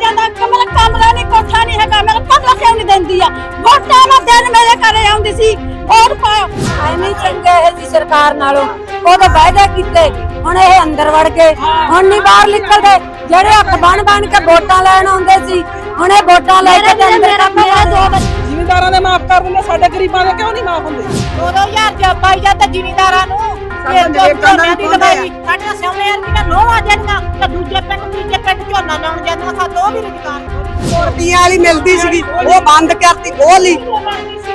ਜਾਂਦਾ ਕਿ ਮੇਰਾ ਕਮਰਾ ਨਹੀਂ ਕੋਠਾ ਨਹੀਂ ਹੈਗਾ ਮੇਰਾ ਕਮਰਾ ਕਿਉਂ ਨਹੀਂ ਦਿੰਦੀ ਆ? ਵੋਟਾਂ ਦਾ ਦਿਨ ਮੇਰੇ ਘਰੇ ਆਉਂਦੀ ਸੀ ਪਾਓ ਐਵੇਂ ਚੰਗੇ ਇਹ ਜੀ ਸਰਕਾਰ ਨਾਲੋਂ। ਉਹਦੇ ਵਾਅਦੇ ਕੀਤੇ ਹੁਣ ਇਹ ਅੰਦਰ ਵੜ ਗਏ ਹੁਣ ਨਹੀਂ ਬਾਹਰ ਨਿਕਲਦੇ। ਜਿਹੜੇ ਹੱਥ ਬਣ ਬਣ ਕੇ ਵੋਟਾਂ ਲੈਣ ਆਉਂਦੇ ਸੀ ਹੁਣ ਇਹ ਵੋਟਾਂ ਲੈ ਕੇ ਤੇ ਅੰਦਰ ਮੇਰਾ ਦੋ ਬੱਚੇ ਜ਼ਿਮੀਂਦਾਰਾਂ ਦੇ ਮਾਫ ਕਰ ਦਿੰਦੇ ਸਾਡੇ ਗਰੀਬਾਂ ਦੇ ਕਿਉਂ ਨਹੀਂ ਮਾਫ ਹੁੰਦੇ? 2000 ਚ ਪਾਈ ਜਾਂਦਾ ਜ਼ਿਮੀਂਦਾਰਾਂ ਨੂੰ ਸਾਡਾ ਨਰੇਗਾ ਨਾਲ ਹੀ ਪਾਉਂਦੇ ਆ। ਸਾਡੀਆਂ ਸਿਉਣੇ ਅਰਬੀਆਂ ਨੋਵਾ ਜਾਂਦੀਆਂ ਤੇ ਦੂਜੇ ਪਿੰਡ ਤੀਜੇ ਪਿੰਡ ਝੋਨਾ ਲਾਉਣ ਜਾਂਦੀਆਂ ਸਾਡਾ ਉਹ ਵੀ ਰੁਜ਼ਗਾਰ ਰੁਪਈਆਂ ਵਾਲੀ ਮਿਲਦੀ ਸੀਗੀ ਉਹ ਬੰਦ ਕਰਤੀ ਉਹ ਲਈ।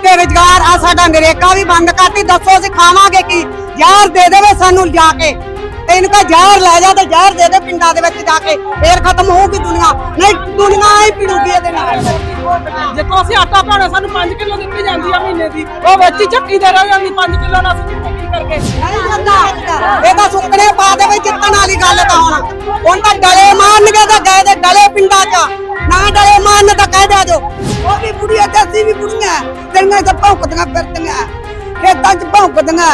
ਤੇ ਰੁਜ਼ਗਾਰ ਆ ਸਾਡਾ ਨਰੇਗਾ ਵੀ ਬੰਦ ਕਰਤੀ ਦੱਸੋ ਅਸੀਂ ਖਾਵਾਂਗੇ ਕੀ? ਜ਼ਹਿਰ ਦੇ ਦੇਵੇ ਸਾਨੂੰ ਲਿਆ ਕੇ। ਤੇ ਇਹਨੂੰ ਕਹ ਜ਼ਹਿਰ ਲੈ ਜਾ ਤੇ ਜ਼ਹਿਰ ਦੇ ਦੇ ਪਿੰਡਾਂ ਦੇ ਵਿੱਚ ਜਾ ਕੇ ਫੇਰ ਖਤਮ ਹੋਊਗੀ ਦੁਨੀਆ। ਨਹੀਂ ਦੁਨੀਆ ਹੀ ਪੀੜੂਗੀ ਇਹਦੇ ਨਾਲ। ਜਦੋਂ ਅਸੀਂ ਆਟਾ ਪਾਉਣਾ ਸਾਨੂੰ 5 ਕਿਲੋ ਦਿੱਤੀ ਜਾਂਦੀ ਆ ਮਹੀਨੇ ਦੀ। ਉਹ ਵਿੱਚ ਹੀ ਚੱਕੀ ਦੇ ਰਹਿ ਜਾਂਦੀ 5 ਕਿਲੋ ਨਾਲ ਅਸੀਂ ਕੀ ਕਰਕੇ? ਨਹੀਂ ਜਾਂਦਾ। ਇਹ ਤਾਂ ਸੁੱਕਣੇ ਪਾ ਦੇਵੇ ਜਿੱਤਣ ਵਾਲੀ ਗੱਲ ਤਾਂ ਹੁਣ। ਹੁਣ ਤਾਂ ਡਲੇ ਮਾਰਨਗੇ ਤਾਂ ਗਏ ਦੇ ਡਲੇ ਪਿੰਡਾਂ 'ਚ। ਨਾ ਡਲੇ ਮਾਰਨ ਤਾਂ ਕਹਿ ਦਿਆ ਜੋ ਉਹ ਵੀ ਬੁੜੀਆਂ ਤੇ ਅਸੀਂ ਵੀ ਬੁੜੀਆਂ ਤੇਰੀਆਂ ਤਾਂ ਭੌਂਕਦੀਆਂ ਫਿਰਦੀਆਂ। ਖੇਤਾਂ 'ਚ ਭੌਂਕਦੀਆਂ।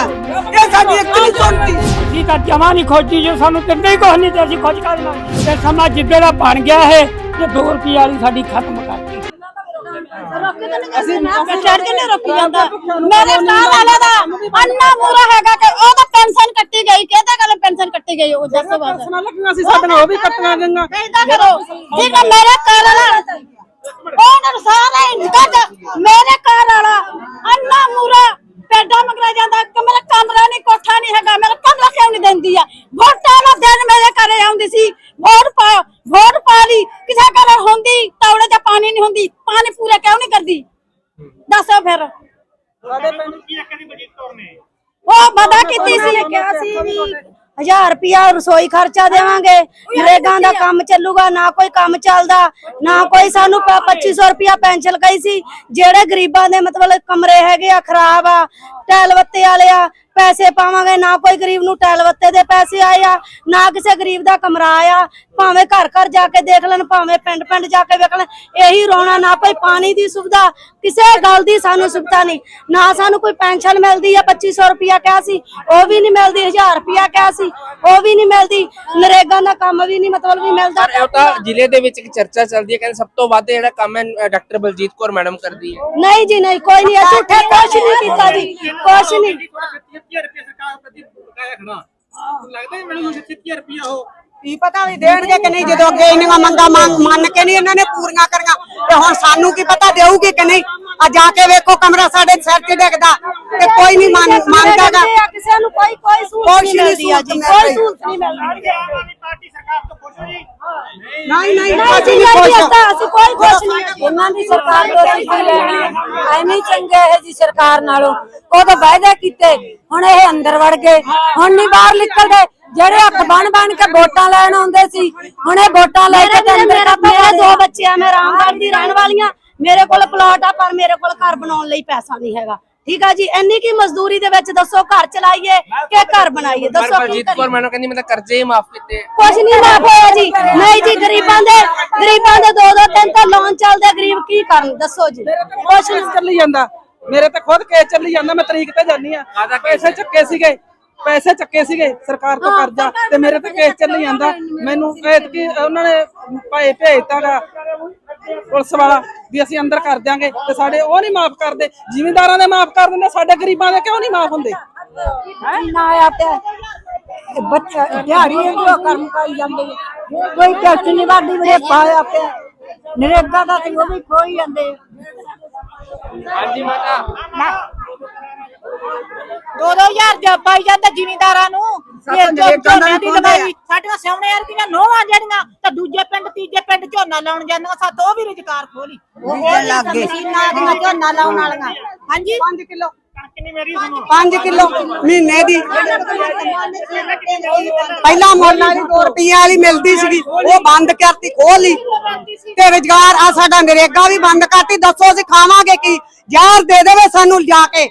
ਇਹ ਸਾਡੀ ਇੱਕ ਨਹੀਂ ਸੁਣਦੀ। ਅਸੀਂ ਤਾਂ ਜਮਾ ਨਹੀਂ ਖੋਜੀ ਜੋ ਸਾਨੂੰ ਦਿੰਦੇ ਹੀ ਕੁਛ ਨਹੀਂ ਤੇ ਅਸੀਂ ਖੋਜ ਕਰਨਾ ਤੇ ਸਮਾਂ ਜਿੱਦੇ ਦਾ ਬਣ ਗਿਆ ਇਹ। ਤੇ 2 ਰੁਪਏ ਵਾਲੀ ਸਾਡੀ ਖਤਮ ਕਰਤੀ ਅਸੀਂ ਚੜ ਕੇ ਨਹੀਂ ਰੋਕੀ ਜਾਂਦਾ। ਮੇਰੇ ਨਾਲ ਵਾਲੇ ਦਾ ਅੰਨਾ ਮੂਰਾ ਹੈਗਾ ਕਿ ਉਹ ਤਾਂ ਪੈਨਸ਼ਨ ਕੱਟੀ ਗਈ ਕਿਹਦੇ ਗੱਲ ਪੈਨਸ਼ਨ ਕੱਟੀ ਗਈ ਉਹ ਦੱਸੋ ਬਸ ਪਰਸਨਾਂ ਲੱਗੀਆਂ ਸੀ ਸਾਡੇ ਨਾਲ ਉਹ ਵੀ ਕੱਟੀਆਂ ਗਈਆਂ। ਇਦਾਂ ਕਰੋ। ਠੀਕ ਹੈ ਮੇਰੇ ਘਰ ਵਾਲਾ ਉਹਨਾਂ ਨੂੰ ਸਾਰਾ ਹੀ ਕੱਢ ਮੇਰੇ ਘਰ ਵਾਲਾ ਅੰਨਾ ਮੂਰਾ ਪੈਡਾ ਮੰਗਲਾ ਜਾਂਦਾ ਕਿ ਮੇਰਾ ਕਮਰਾ ਨਹੀਂ ਕੋਠਾ ਨਹੀਂ ਹੈਗਾ ਮੇਰਾ ਕਮਰਾ ਕਿਉਂ ਨਹੀਂ ਦਿੰਦੀ ਆ ਵੋਟਾਂ ਦਾ ਦਿਨ ਮੇਰੇ ਘਰੇ ਆਉਂਦੀ ਸੀ ਵੋਟ ਪਾ ਵੋਟ ਪਾ ਲਈ ਕਿਸੇ ਘਰ ਹੁੰਦੀ ਤੌੜੇ 'ਚ ਪਾਣੀ ਨਹੀਂ ਹੁੰਦੀ ਪਾਣੀ ਪੂਰਾ ਕਿਉਂ ਨਹੀਂ ਕਰਦੀ ਦੱਸੋ ਫਿਰ ਸਾਡੇ ਪਿੰਡ ਉਹ ਵਾਦਾ ਕੀਤੀ ਸੀ ਕਿਹਾ ਸੀ ਵੀ 1000 ਰੁਪਿਆ ਰਸੋਈ ਖਰਚਾ ਦੇਵਾਂਗੇ, ਨਰੇਗਾ ਦਾ ਕੰਮ ਚੱਲੂਗਾ, ਨਾ ਕੋਈ ਕੰਮ ਚੱਲਦਾ, ਨਾ ਕੋਈ ਸਾਨੂੰ ਪ- 2500 ਰੁਪਿਆ ਪੈਨਸ਼ਨ ਕਹੀ ਸੀ। ਜਿਹੜੇ ਗਰੀਬਾਂ ਦੇ ਮਤਲਬ ਕਮਰੇ ਹੈਗੇ ਆ, ਖਰਾਬ ਆ ਟੈਲ ਵੱਤੇ ਵਾਲੇ ਆ ਪੈਸੇ ਪਾਵਾਂਗੇ ਨਾ ਕੋਈ ਗਰੀਬ ਨੂੰ ਟੈਲ ਵੱਤੇ ਦੇ ਪੈਸੇ ਆਏ ਆ ਨਾ ਕਿਸੇ ਗਰੀਬ ਦਾ ਕਮਰਾ ਆਇਆ ਭਾਵੇਂ ਘਰ ਘਰ ਜਾ ਕੇ ਦੇਖ ਲੈਣ ਭਾਵੇਂ ਪਿੰਡ ਪਿੰਡ ਜਾ ਕੇ ਵੇਖ ਲੈਣ ਇਹੀ ਰੋਣਾ ਨਾ ਕੋਈ ਪਾਣੀ ਦੀ ਸੁਵਿਧਾ ਕਿਸੇ ਗੱਲ ਦੀ ਸਾਨੂੰ ਸੁਵਿਧਾ ਨਹੀਂ ਨਾ ਸਾਨੂੰ ਕੋਈ ਪੈਨਸ਼ਨ ਮਿਲਦੀ ਆ 2500 ਰੁਪਿਆ ਕਿਹਾ ਸੀ ਉਹ ਵੀ ਨਹੀਂ ਮਿਲਦੀ 1000 ਰੁਪਿਆ ਕਿਹਾ ਸੀ ਉਹ ਵੀ ਨਹੀਂ ਮਿਲਦੀ ਨਰੇਗਾ ਦਾ ਕੰਮ ਵੀ ਨਹੀਂ ਮਤਲਬ ਵੀ ਮਿਲਦਾ ਇਹ ਤਾਂ ਜ਼ਿਲ੍ਹੇ ਦੇ ਵਿੱਚ ਇੱਕ ਚਰਚਾ ਚੱਲਦੀ ਹੈ ਕਹਿੰਦੇ ਸਭ ਤੋਂ ਵੱਧ ਜਿਹੜਾ ਕੰਮ ਹੈ ਡਾਕਟਰ ਬਲਜੀਤ ਕੌਰ ਮੈਡਮ ਕਰਦੀ ਹੈ। ਨਹੀਂ ਜੀ ਨਹੀਂ ਕੋਈ ਨਹੀਂ ਝੂਠੇ ਕੁਛ ਨਹੀਂ ਕੀਤਾ ਜੀ। ਕੁਛ ਨਹੀਂ। ਕੀ ਪਤਾ ਵੀ ਦੇਣਗੇ ਕਿ ਨਹੀਂ ਜਦੋਂ ਅੱਗੇ ਇੰਨੀਆਂ ਮੰਗਾ ਮੰਨ ਕੇ ਨਹੀਂ ਇਹਨਾਂ ਨੇ ਪੂਰੀਆਂ ਕਰੀਆਂ ਤੇ ਹੁਣ ਸਾਨੂੰ ਕੀ ਪਤਾ ਦੇਊਗੀ ਕਿ ਨਹੀਂ? ਆ ਜਾ ਕੇ ਵੇਖੋ ਕਮਰਾ ਸਾਡੇ ਸਿਰ ਡਿੱਗਦਾ ਤੇ ਕੋਈ ਨਹੀਂ ਮੰਨ ਮੰਨਦਾਗਾ ਕਿਸੇ ਨੂੰ ਕੋਈ ਕੋਈ ਸਹੂਲਤ ਨਹੀਂ ਮਿਲਦੀ ਆ ਜੀ। ਕੋਈ ਮਿਲਦੀ। ਸਹੂਲਤ ਨਹੀਂ ਮਿਲਦੀ। ਨਹੀਂ ਨਹੀਂ ਨਹੀਂ ਅਸੀਂ ਜੀ ਨਹੀਂ ਨਹੀਂ ਖੁਸ਼ ਅਸੀਂ ਅਸੀਂ ਕੋਈ ਖੁਸ਼ ਨਹੀਂ। ਉਹਨਾਂ ਦੀ ਸਰਕਾਰ ਤੋਂ ਅਸੀਂ ਕੀ ਲੈਣਾ। ਐਵੇਂ ਹੀ ਚੰਗੇ ਇਹ ਜੀ ਸਰਕਾਰ ਨਾਲੋਂ। ਉਹਦੇ ਵਾਅਦੇ ਕੀਤੇ। ਹੁਣ ਇਹ ਅੰਦਰ ਵੜ ਗਏ। ਹੁਣ ਨਹੀਂ ਬਾਹਰ ਨਿਕਲਦੇ ਜਿਹੜੇ ਹੱਥ ਬਣ ਬਣ ਕੇ ਵੋਟਾਂ ਲੈਣ ਆਉਂਦੇ ਸੀ ਹੁਣ ਇਹ ਵੋਟਾਂ ਲੈ ਕੇ ਤੇ ਅੰਦਰ ਮੇਰਾ- ਮੇਰੇ ਦੋ ਬੱਚੇ ਆ ਮੈਂ ਰਾਮਗੜ੍ਹ ਦੀ ਰਹਿਣ ਵਾਲੀਆਂ ਮੇਰੇ ਕੋਲ ਪਲਾਟ ਆ ਪਰ ਮੇਰੇ ਕੋਲ ਘਰ ਬਣਾਉਣ ਲਈ ਪੈਸਾ ਨਹੀਂ ਹੈਗਾ। ਠੀਕ ਆ ਜੀ? ਇੰਨੀ ਕੀ ਮਜ਼ਦੂਰੀ ਦੇ ਵਿੱਚ ਦੱਸੋ ਘਰ ਚਲਾਈਏ ਕਿ ਘਰ ਬਣਾਈਏ? ਦੱਸੋ ਕੀ ਕਰੀਏ? ਕੌਰ ਮੈਡਮ ਕਹਿੰਦੀ ਮੈਂ ਤਾਂ ਕਰਜ਼ੇ ਹੀ ਮਾਫ ਕੀਤੇ। ਕੁਛ ਨਹੀਂ ਮਾਫ ਹੋਇਆ ਜੀ। ਨਹੀਂ ਜੀ ਗਰੀਬਾਂ ਦੇ ਗਰੀਬਾਂ ਦੇ ਦੋ ਦੋ ਤਿੰਨ ਤਾਂ ਲੋਨ ਚੱਲਦੇ ਗਰੀਬ ਕੀ ਕਰਨ? ਦੱਸੋ ਜੀ। ਕੁਛ ਨਹੀਂ ਚੱਲੀ ਜਾਂਦਾ। ਮੇਰੇ ਤੇ ਖੁਦ ਕੇਸ ਚੱਲੀ ਜਾਂਦਾ ਮੈਂ ਤਰੀਕ ਤੇ ਜਾਨੀ ਆ ਪੈਸੇ ਚੱਕੇ ਸੀਗੇ ਪੈਸੇ ਚੱਕੇ ਸੀਗੇ ਸਰਕਾਰ ਤੋਂ ਕਰਜ਼ਾ ਤੇ ਮੇਰੇ ਤੇ ਕੇਸ ਚੱਲੀ ਜਾਂਦਾ। ਮੈਨੂੰ ਐਤਕੀ ਉਹਨਾਂ ਨੇ ਭਾਏ ਭੇਜਤਾਗਾ ਪੁਲਿਸ ਵਾਲਾ ਵੀ ਅਸੀਂ ਅੰਦਰ ਕਰ ਦਿਆਂਗੇ ਤੇ ਸਾਡੇ ਉਹ ਨਹੀਂ ਮਾਫ ਕਰਦੇ। ਜ਼ਿਮੀਂਦਾਰਾਂ ਦੇ ਮਾਫ ਕਰ ਦਿੰਦੇ ਸਾਡੇ ਗਰੀਬਾਂ ਦੇ ਕਿਉਂ ਨਹੀਂ ਮਾਫ ਹੁੰਦੇ? ਨਾ ਆਇਆ ਪਿਆ ਬੱਚਾ ਦਿਹਾੜੀ ਜੋ ਕਰਮ ਕਾਈ ਜਾਂਦੇ। ਕੋਈ ਟੈਕਸ ਨਹੀਂ ਵਾਦੀ ਮੇਰੇ ਪਾਇਆ ਪਿਆ ਨਰੇਗਾ ਦਾ ਤੇ ਉਹ ਵੀ ਖੋਈ ਜਾਂਦੇ। ਹਾਂਜੀ ਮਾਤਾ। 2000 ਚ ਪਾਈ ਜਾਂਦਾ ਜ਼ਿਮੀਂਦਾਰਾਂ ਨੂੰ। ਇਹ ਜੋ ਝੋਨੇ ਦੀ ਲਵਾਈ ਸਾਡੀਆਂ ਸਿਉਣੇ ਅਰਬੀਆਂ ਨੋਵਾ ਜਿਹੜੀਆਂ ਤੇ ਦੂਜੇ ਪਿੰਡ ਤੀਜੇ ਪਿੰਡ ਝੋਨਾ ਲਾਉਣ ਜਾਂਦੀਆਂ ਸਾਡਾ ਉਹ ਵੀ ਰੁਜ਼ਗਾਰ ਖੋਲੀ ਉਹ ਲੱਗ ਗਏ। ਮਸ਼ੀਨਾਂ ਦੀਆਂ ਝੋਨਾ ਲਾਉਣ ਵਾਲੀਆਂ। ਹਾਂਜੀ? 5 ਕਿਲੋ। 5 ਕਿਲੋ ਮਹੀਨੇ ਦੀ। ਪਹਿਲਾਂ ਮੁੱਲ ਵਾਲੀ 2 ਰੁਪਈਆ ਵਾਲੀ ਮਿਲਦੀ ਸੀਗੀ ਉਹ ਬੰਦ ਕਰਤੀ ਖੋਹ ਲਈ। ਤੇ ਰੁਜ਼ਗਾਰ ਆ ਸਾਡਾ ਨਰੇਗਾ ਵੀ ਬੰਦ ਕਰਤੀ ਦੱਸੋ ਅਸੀਂ ਖਾਵਾਂਗੇ ਕੀ? ਜ਼ਹਿਰ ਦੇ ਦੇਵੇ ਸਾਨੂੰ ਜਾ ਕੇ।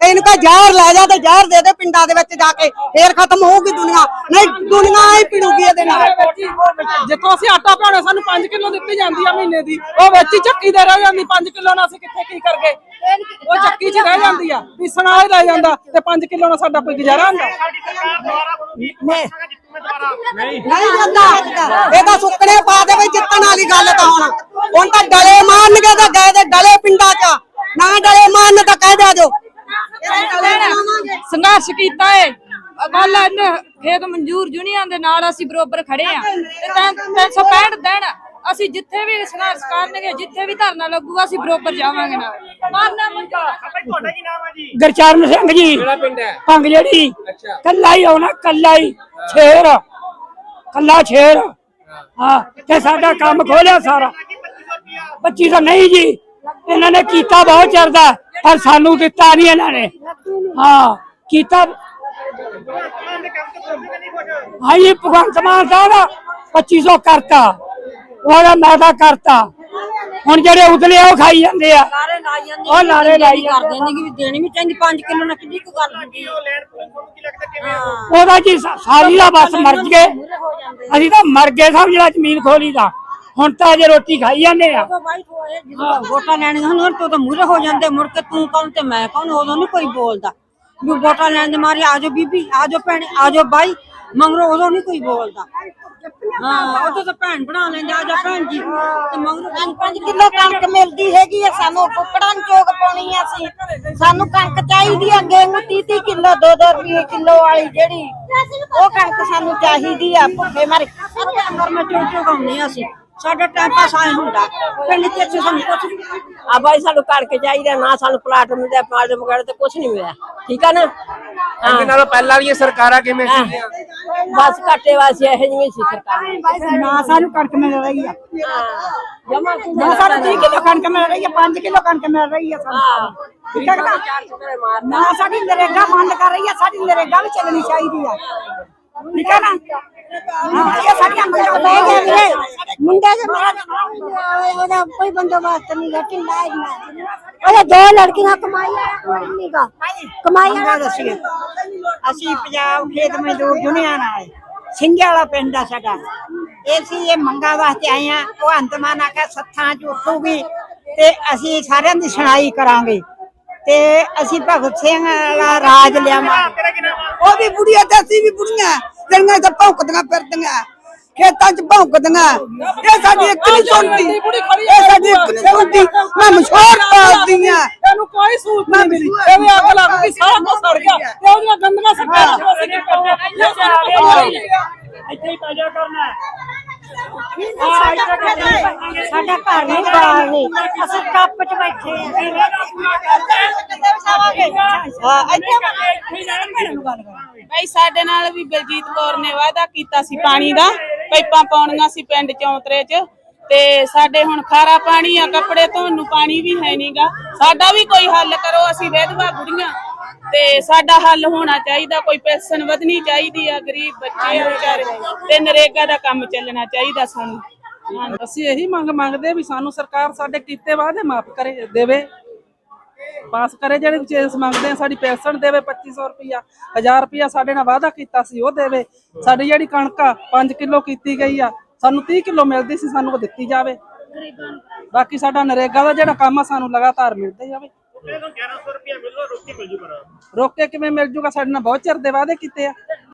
ਤੇ ਇਹਨੂੰ ਕਹ ਜ਼ਹਿਰ ਲੈ ਜਾ ਤੇ ਜ਼ਹਿਰ ਦੇ ਦੇ ਪਿੰਡਾਂ ਦੇ ਵਿੱਚ ਜਾ ਕੇ ਫੇਰ ਖਤਮ ਹੋਊਗੀ ਦੁਨੀਆ। ਨਹੀਂ ਦੁਨੀਆ ਹੀ ਪੀੜੂਗੀ ਇਹਦੇ ਨਾਲ। ਜਿੱਥੋਂ ਅਸੀਂ ਆਟਾ ਪਾਉਣਾ ਸਾਨੂੰ 5 ਕਿਲੋ ਦਿੱਤੀ ਜਾਂਦੀ ਆ ਮਹੀਨੇ ਦੀ। ਉਹ ਵਿੱਚ ਹੀ ਚੱਕੀ ਦੇ ਰਹਿ ਜਾਂਦੀ 5 ਕਿਲੋ ਨਾਲ ਅਸੀਂ ਕਿੱਥੇ ਕੀ ਕਰਗੇ? ਉਹ ਚੱਕੀ 'ਚ ਰਹਿ ਜਾਂਦੀ ਆ ਪੀਸਣ ਵਾਲੇ ਰਹਿ ਜਾਂਦਾ ਤੇ 5 ਕਿਲੋ ਨਾਲ ਸਾਡਾ ਕੋਈ ਗੁਜ਼ਾਰਾ ਹੁੰਦਾ। ਨਹੀਂ ਜਾਂਦਾ। ਇਹ ਤਾਂ ਸੁੱਕਣੇ ਪਾ ਦੇ ਬਈ ਜਿੱਤਣ ਵਾਲੀ ਗੱਲ ਤਾਂ ਹੁਣ। ਹੁਣ ਤਾਂ ਡਲੇ ਮਾਰਨਗੇ ਤਾਂ ਗਏ ਤੇ ਡਲੇ ਪਿੰਡਾਂ 'ਚ। ਨਾ ਡਲੇ ਮਾਰਨ ਤਾਂ ਕਹਿ ਦਿਆ ਜੋ। ਸੰਘਰਸ਼ ਕੀਤਾ ਏ। ਇਹਨੇ ਖੇਤ ਮਨਜ਼ੂਰ ਯੂਨੀਅਨ ਦੇ ਨਾਲ ਅਸੀਂ ਬਰੋਬਰ ਖੜੇ ਆ। ਤੇ ਤੈਂ- 365 ਦਿਨ ਅਸੀਂ ਜਿੱਥੇ ਵੀ ਸੰਘਰਸ਼ ਕਰਨਗੇ ਜਿੱਥੇ ਵੀ ਧਰਨਾ ਲੱਗੂਗਾ ਅਸੀਂ ਬਰੋਬਰ ਜਾਵਾਂਗੇ ਨਾਲ। ਮਾਰਨਾ ਮੁੰਡਾ। ਗਰਚਰਨ ਸਿੰਘ ਜੀ। ਕਿਹੜਾ ਪਿੰਡ ਹੈ? ਭੰਗ ਜਿਹੜੀ। ਕੱਲਾ ਹੀ ਆਉਣਾ ਕੱਲਾ ਹੀ। ਛੇਰ। ਕੱਲਾ ਛੇਰ। ਹਾਂ। ਤੇ ਸਾਡਾ ਕੰਮ ਖੋਲਿਆ ਸਾਰਾ। 2500 ਨਹੀਂ ਜੀ। ਇਹਨਾਂ ਨੇ ਕੀਤਾ ਬਹੁਤ ਚਿਰਦਾ ਪਰ ਸਾਨੂੰ ਦਿੱਤਾ ਨਹੀਂ ਇਹਨਾਂ ਨੇ। ਹਾਂ ਕੀਤਾ। ਹਾਂ ਜੀ ਭਗਵੰਤ ਮਾਨ ਸਾਹਿਬ 2500 ਕਰਤਾ। ਉਹਦਾ ਮੈਦਾ ਕਰਤਾ। ਹੁਣ ਜਿਹੜੇ ਉਤਲੇ ਆ ਉਹ ਖਾਈ ਜਾਂਦੇ ਆ। ਉਹ ਨਾਰੇ ਲਾਈ ਕਰ ਦੇਣੀ ਕਿ ਦੇਣੀ ਵੀ ਚਾਹੀਦੀ 5 ਕਿਲੋ ਨਾਲ ਕਿੰਨੀ ਕੁ ਗੱਲ ਹੁੰਦੀ ਉਹਦਾ ਜੀ ਸਾ- ਸਾਰੀ ਦਾ ਬਸ ਮਰ ਗਏ ਅਸੀਂ ਤਾਂ ਮਰ ਗਏ ਸਭ ਜਿਹੜਾ ਜ਼ਮੀਨ ਖੋਲੀ ਦਾ। ਹੁਣ ਤਾਂ ਅਜੇ ਰੋਟੀ ਖਾਈ ਜਾਂਦੇ ਆ। ਹਾਂ, ਵੋਟਾਂ ਲੈਣੀਆਂ ਹੁਣ ਹੋਰ ਤਾਂ ਮੂਰੇ ਹੋ ਜਾਂਦੇ ਮੁੜ ਕੇ ਤੂੰ ਕੌਣ ਤੇ ਮੈਂ ਕੌਣ ਉਦੋਂ ਨਹੀਂ ਕੋਈ ਬੋਲਦਾ। ਵੀ ਵੋਟਾਂ ਲੈਣ ਦੇ ਮਾਰੇ ਆਜੋ ਬੀਬੀ ਆਜੋ ਭੈਣ ਆਜੋ ਬਾਈ ਮੰਗਰੋ ਉਦੋਂ ਨਹੀਂ ਕੋਈ ਬੋਲਦਾ। ਹਾਂ ਉਦੋਂ ਤਾਂ ਭੈਣ ਬਣਾ ਲੈਂਦੇ ਆਜੋ ਭੈਣ ਜੀ। ਤੇ ਮੰਗਰੋ 5 ਕਿਲੋ ਕਣਕ ਮਿਲਦੀ ਹੈਗੀ ਆ? ਸਾਨੂੰ ਕੁੱਕੜਾਂ ਨੂੰ ਚੋਗ ਪਾਉਣੀ ਆ ਅਸੀਂ। ਸਾਨੂੰ ਕਣਕ ਚਾਹੀਦੀ ਆ ਗੇਹੂੰ 30 30 ਕਿਲੋ 2 2 ਰੁਪਏ ਕਿਲੋ ਵਾਲੀ ਜਿਹੜੀ ਉਹ ਕਣਕ ਸਾਨੂੰ ਚਾਹੀਦੀ ਆ ਭੁੱਖੇ ਮਰ ਸਾਰੇ ਅੰਦਰ ਮੈਂ ਚੋਕ ਚੋਕ ਆਉਂਦੇ ਅਸੀਂ। ਸਾਡਾ ਟਾਈਮ ਪਾਸ ਆਏ ਹੁੰਦਾ। ਪਿੰਡ ਚ ਇੱਥੇ ਸਾਨੂੰ ਕੁਝ ਆ ਬਾਈ ਸਾਨੂੰ ਕਣਕ ਚਾਹੀਦਾ ਨਾ ਸਾਨੂੰ ਪਲਾਟ ਮਿਲਦਾ ਪਲਾਟ ਵਗੈਰਾ ਤੇ ਕੁਝ ਨਹੀਂ ਮਿਲਿਆ। ਠੀਕ ਆ ਨਾ? ਇਹਦੇ ਨਾਲੋਂ ਪਹਿਲਾਂ ਦੀਆਂ ਸਰਕਾਰਾਂ ਕਿਵੇਂ ਸੀਗੀਆਂ? ਬਸ ਘਾਟੇ ਵਾਸੀ ਇਹੋ ਜਿਹੀਆਂ ਹੀ ਸੀ ਸਰਕਾਰ। ਨਾ ਸਾਨੂੰ ਕਣਕ ਮਿਲ ਰਹੀ ਆ। ਜਮਾ ਨਾ ਸਾਨੂੰ 30 ਕਿਲੋ ਕਣਕ ਮਿਲ ਰਹੀ ਆ 5 ਕਿਲੋ ਕਣਕ ਮਿਲ ਰਹੀ ਆ ਸਾਨੂੰ। ਠੀਕ ਹੈ ਨਾ? ਨਾ ਸਾਡੀ ਨਰੇਗਾ ਬੰਦ ਕਰ ਰਹੀ ਆ ਸਾਡੀ ਨਰੇਗਾ ਵੀ ਚੱਲਣੀ ਚਾਹੀਦੀ ਆ। ਠੀਕ ਹੈ ਨਾ? ਹਾਂ ਇਹ ਸਾਡੀਆਂ ਮੰਗਾਂ ਬਹਿ ਗਏ ਵੀਰੇ। ਮੁੰਡੇ ਦੇ ਮੇਰਾ ਉਹਦਾ ਕੋਈ ਬੰਦੋਬਸਤ ਨਹੀਂ ਗਾ ਢਿੱਲਾ ਹੀ ਉਹਦੇ ਦੋ ਲੜਕੀਆਂ ਕਮਾਈਆਂ ਕੋਈ ਨਹੀਂ ਗਾ। ਕਮਾਈਆਂ ਦੱਸੀਏ। ਅਸੀਂ ਪੰਜਾਬ ਖੇਤ ਮਜ਼ਦੂਰ ਯੂਨੀਅਨ ਆਏ ਸਿੰਘੇ ਵਾਲਾ ਪਿੰਡ ਆ ਸਾਡਾ। ਇਹ ਮੰਗਾ ਵਾਸਤੇ ਆਏ ਆ। ਉਹ ਅੰਤਮਾਨ ਆਖਿਆ ਸੱਥਾਂ ਚ ਉੱਠੂਗੀ ਤੇ ਅਸੀਂ ਸਾਰਿਆਂ ਦੀ ਸੁਣਾਈ ਕਰਾਂਗੇ। ਤੇ ਅਸੀਂ ਭਗਤ ਸਿੰਘ ਵਾਲਾ ਰਾਜ ਲਿਆਵਾਂਗੇ। ਉਹ ਵੀ ਬੁੜੀਆਂ ਤੇ ਅਸੀਂ ਵੀ ਬੁੜੀਆਂ। ਜਿਹੜੀਆਂ ਤਾਂ ਭੌਂਕਦੀਆਂ ਫਿਰਦੀਆਂ ਖੇਤਾਂ 'ਚ ਭੌਂਕਦੀਆਂ। ਇਹ ਸਾਡੀ ਇੱਕ ਨਹੀਂ ਸੁਣਦੀ ਇਹ ਸਾਡੀ ਇੱਕ ਨਹੀਂ ਸੁਣਦੀ। ਮੈਂ ਮਸ਼ਹੂਰ ਪਾਉਂਦੀ ਆ ਇਹਨੂੰ ਕੋਈ ਸੂਤ ਨਹੀਂ ਮਿਲੀ। ਇਹਦੇ ਅੱਗ ਲੱਗ ਗਈ ਸਾਰਾ ਕੁਝ ਸੜ ਗਿਆ। ਤੇ ਉਹਦੀਆਂ ਗੰਦੀਆਂ ਸੱਟਾਂ ਇੱਥੇ ਹੀ ਪੈਦਾ ਕਰਨਾ ਸਾਡਾ ਘਰ ਨਹੀਂ ਬਾਹਰ ਨਹੀਂ। ਅਸੀਂ ਟੱਪ 'ਚ ਬੈਠੇ ਆ ਭਾਈ, ਸਾਡੇ ਨਾਲ ਵੀ ਬਲਜੀਤ ਕੌਰ ਨੇ ਵਾਅਦਾ ਕੀਤਾ ਸੀ ਪਾਣੀ ਦਾ। ਪਾਈਪਾਂ ਪਾਉਣੀਆਂ ਸੀ ਪਿੰਡ ਚੌਂਤਰੇ 'ਚ ਤੇ ਸਾਡੇ ਹੁਣ ਖਾਰਾ ਪਾਣੀ ਆ, ਕੱਪੜੇ ਧੋਣ ਨੂੰ ਪਾਣੀ ਵੀ ਹੈ ਨਹੀਂਗਾ ਸਾਡਾ ਵੀ ਕੋਈ ਹੱਲ ਕਰੋ, ਅਸੀਂ ਵਿਧਵਾ ਬੁੜੀਆਂ। ਤੇ ਸਾਡਾ ਹੱਲ ਹੋਣਾ ਚਾਹੀਦਾ, ਕੋਈ ਪੈਨਸ਼ਨ ਵਧਣੀ ਚਾਹੀਦੀ ਆ, ਗਰੀਬ ਬੱਚੇ ਵਿਚਾਰੇ। ਤੇ ਨਰੇਗਾ ਦਾ ਕੰਮ ਚੱਲਣਾ ਚਾਹੀਦਾ ਸਾਨੂੰ। ਅਸੀਂ ਇਹੀ ਮੰਗ ਮੰਗਦੇ ਵੀ ਸਾਨੂੰ ਸਰਕਾਰ ਸਾਡੇ ਕੀਤੇ ਵਾਅਦੇ ਮਾਫ ਕਰੇ, ਦੇਵੇ। ਪਾਸ ਕਰੇ ਜਿਹੜੇ ਚੀਜ਼ ਮੰਗਦੇ ਆ ਸਾਡੀ ਪੈਨਸ਼ਨ ਦੇਵੇ 2500 ਰੁਪਇਆ 1000 ਰੁਪਇਆ ਸਾਡੇ ਨਾਲ ਵਾਅਦਾ ਕੀਤਾ ਸੀ ਉਹ ਦੇਵੇ। ਸਾਡੀ ਜਿਹੜੀ ਕਣਕ ਆ 5 ਕਿਲੋ ਕੀਤੀ ਗਈ ਆ ਸਾਨੂੰ 30 ਕਿਲੋ ਮਿਲਦੀ ਸੀ ਸਾਨੂੰ ਉਹ ਦਿੱਤੀ ਜਾਵੇ। ਬਾਕੀ ਸਾਡਾ ਨਰੇਗਾ ਦਾ ਜਿਹੜਾ ਕੰਮ ਆ ਸਾਨੂੰ ਲਗਾਤਾਰ ਮਿਲਦੇ ਜਾਵੇ। 1100 ਰੁਪਇਆ ਮਿਲੋ ਰੋਕੇ ਮਿਲ ਜੂ ਰੋਕੇ ਕਿਵੇਂ ਮਿਲ ਜੂਗਾ ਸਾਡੇ ਨਾਲ ਬਹੁਤ ਚਿਰ ਦੇ ਵਾਅਦੇ ਕੀਤੇ ਆ।